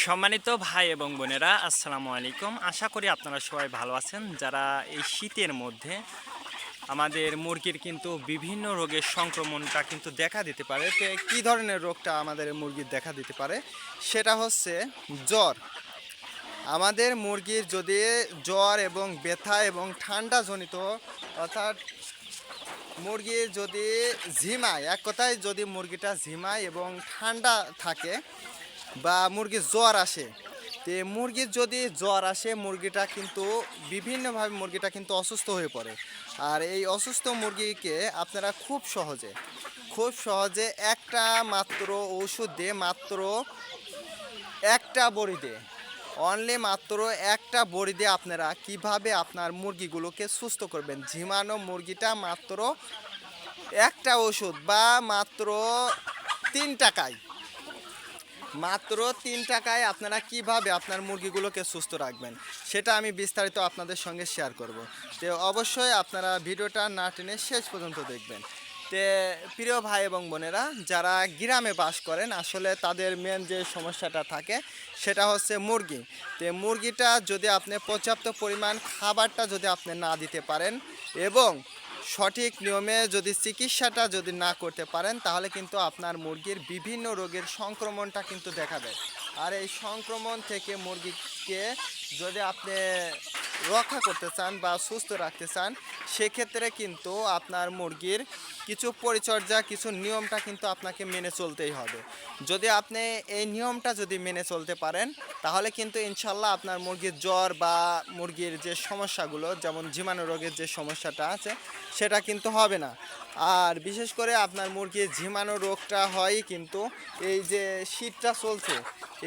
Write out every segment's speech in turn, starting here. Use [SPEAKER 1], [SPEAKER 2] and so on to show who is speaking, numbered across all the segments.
[SPEAKER 1] সম্মানিত ভাই এবং বোনেরা, আসসালামু আলাইকুম। আশা করি আপনারা সবাই ভালো আছেন। যারা এই শীতের মধ্যে আমাদের মুরগির কিন্তু বিভিন্ন রোগের সংক্রমণটা কিন্তু দেখা দিতে পারে, তো কী ধরনের রোগটা আমাদের মুরগির দেখা দিতে পারে, সেটা হচ্ছে জ্বর। আমাদের মুরগির যদি জ্বর এবং ব্যথা এবং ঠান্ডা জনিত অর্থাৎ মুরগির যদি ঝিমায়, এক কথায় যদি মুরগিটা ঝিমায় এবং ঠান্ডা থাকে বা মুরগির জ্বর আসে। তে মুরগির যদি জ্বর আসে, মুরগিটা কিন্তু বিভিন্নভাবে মুরগিটা কিন্তু অসুস্থ হয়ে পড়ে। আর এই অসুস্থ মুরগিকে আপনারা খুব সহজে খুব সহজে একটা মাত্র ওষুধ দিয়ে মাত্র একটা বড়ি দিয়ে অনলি মাত্র একটা বড়ি দিয়ে আপনারা কীভাবে আপনার মুরগিগুলোকে সুস্থ করবেন? ঝিমানো মুরগিটা মাত্র একটা ওষুধ বা মাত্র তিন টাকায় মাত্র তিন টাকায় আপনারা কীভাবে আপনার মুরগিগুলোকে সুস্থ রাখবেন, সেটা আমি বিস্তারিত আপনাদের সঙ্গে শেয়ার করব। তো অবশ্যই আপনারা ভিডিওটা না টেনে শেষ পর্যন্ত দেখবেন। তে প্রিয় ভাই এবং বোনেরা, যারা গ্রামে বাস করেন, আসলে তাদের মেন যে সমস্যাটা থাকে, সেটা হচ্ছে মুরগি। তো মুরগিটা যদি আপনি পর্যাপ্ত পরিমাণ খাবারটা যদি আপনি না দিতে পারেন এবং সঠিক নিয়মে যদি চিকিৎসাটা যদি না করতে পারেন, তাহলে কিন্তু আপনার মুরগির বিভিন্ন রোগের সংক্রমণটা কিন্তু দেখা দেয়। আর এই সংক্রমণ থেকে মুরগিকে যদি আপনি রক্ষা করতে চান বা সুস্থ রাখতে চান, সেক্ষেত্রে কিন্তু আপনার মুরগির কিছু পরিচর্যা, কিছু নিয়মটা কিন্তু আপনাকে মেনে চলতেই হবে। যদি আপনি এই নিয়মটা যদি মেনে চলতে পারেন, তাহলে কিন্তু ইনশাল্লাহ আপনার মুরগির জ্বর বা মুরগির যে সমস্যাগুলো, যেমন জীবাণু রোগের যে সমস্যাটা আছে, সেটা কিন্তু হবে না। আর বিশেষ করে আপনার মুরগির ঝিমানো রোগটা হয় কিন্তু এই যে শীতটা চলছে,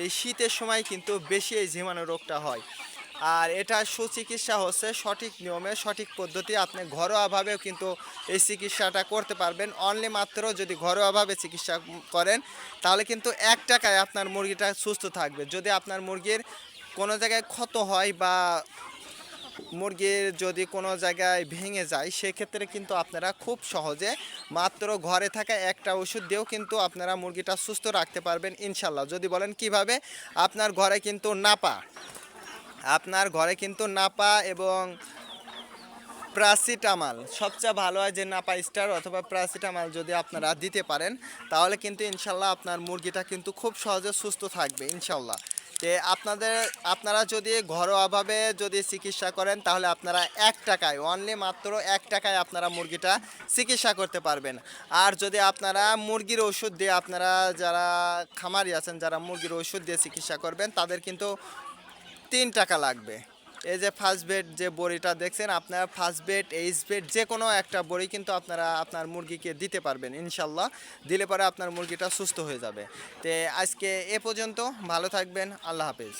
[SPEAKER 1] এই শীতের সময় কিন্তু বেশি এই ঝিমানো রোগটা হয়। আর এটা সুচিকিৎসা হচ্ছে, সঠিক নিয়মে, সঠিক পদ্ধতি। আপনি ঘরোয়াভাবেও কিন্তু এই চিকিৎসাটা করতে পারবেন। অনলি মাত্র যদি ঘরোয়াভাবে চিকিৎসা করেন, তাহলে কিন্তু এক টাকায় আপনার মুরগিটা সুস্থ থাকবে। যদি আপনার মুরগির কোনো জায়গায় ক্ষত হয় বা মুরগির যদি কোনো জায়গায় ভেঙে যায়, সেক্ষেত্রে কিন্তু আপনারা খুব সহজে মাত্র ঘরে থাকা একটা ওষুধ দিয়েও কিন্তু আপনারা মুরগিটা সুস্থ রাখতে পারবেন ইনশাল্লাহ। যদি বলেন কীভাবে? আপনার ঘরে কিন্তু নাপা। আপনার ঘরে কিন্তু নাপা এবং প্রাসিটামাল, সবচেয়ে ভালো হয় যে নাপা স্টার অথবা প্রাসিটামাল যদি আপনারা দিতে পারেন, তাহলে কিন্তু ইনশাল্লাহ আপনার মুরগিটা কিন্তু খুব সহজে সুস্থ থাকবে, ইনশাল্লাহ। তে আপনাদের, আপনারা যদি ঘরোয়াভাবে যদি চিকিৎসা করেন, তাহলে আপনারা এক টাকায় অনলি মাত্র এক টাকায় আপনারা মুরগিটা চিকিৎসা করতে পারবেন। আর যদি আপনারা মুরগির ওষুধ দিয়ে আপনারা যারা খামারি আছেন, যারা মুরগির ওষুধ দিয়ে চিকিৎসা করবেন, তাদের কিন্তু তিন টাকা লাগবে। এই যে ফার্স্ট বেড যে বড়িটা দেখছেন, আপনারা ফার্স্ট বেড এইচ বেড যে কোনো একটা বড়ি কিন্তু আপনারা আপনার মুরগিকে দিতে পারবেন, ইনশাল্লাহ। দিলে পরে আপনার মুরগিটা সুস্থ হয়ে যাবে। তো আজকে এ পর্যন্ত, ভালো থাকবেন, আল্লাহ হাফেজ।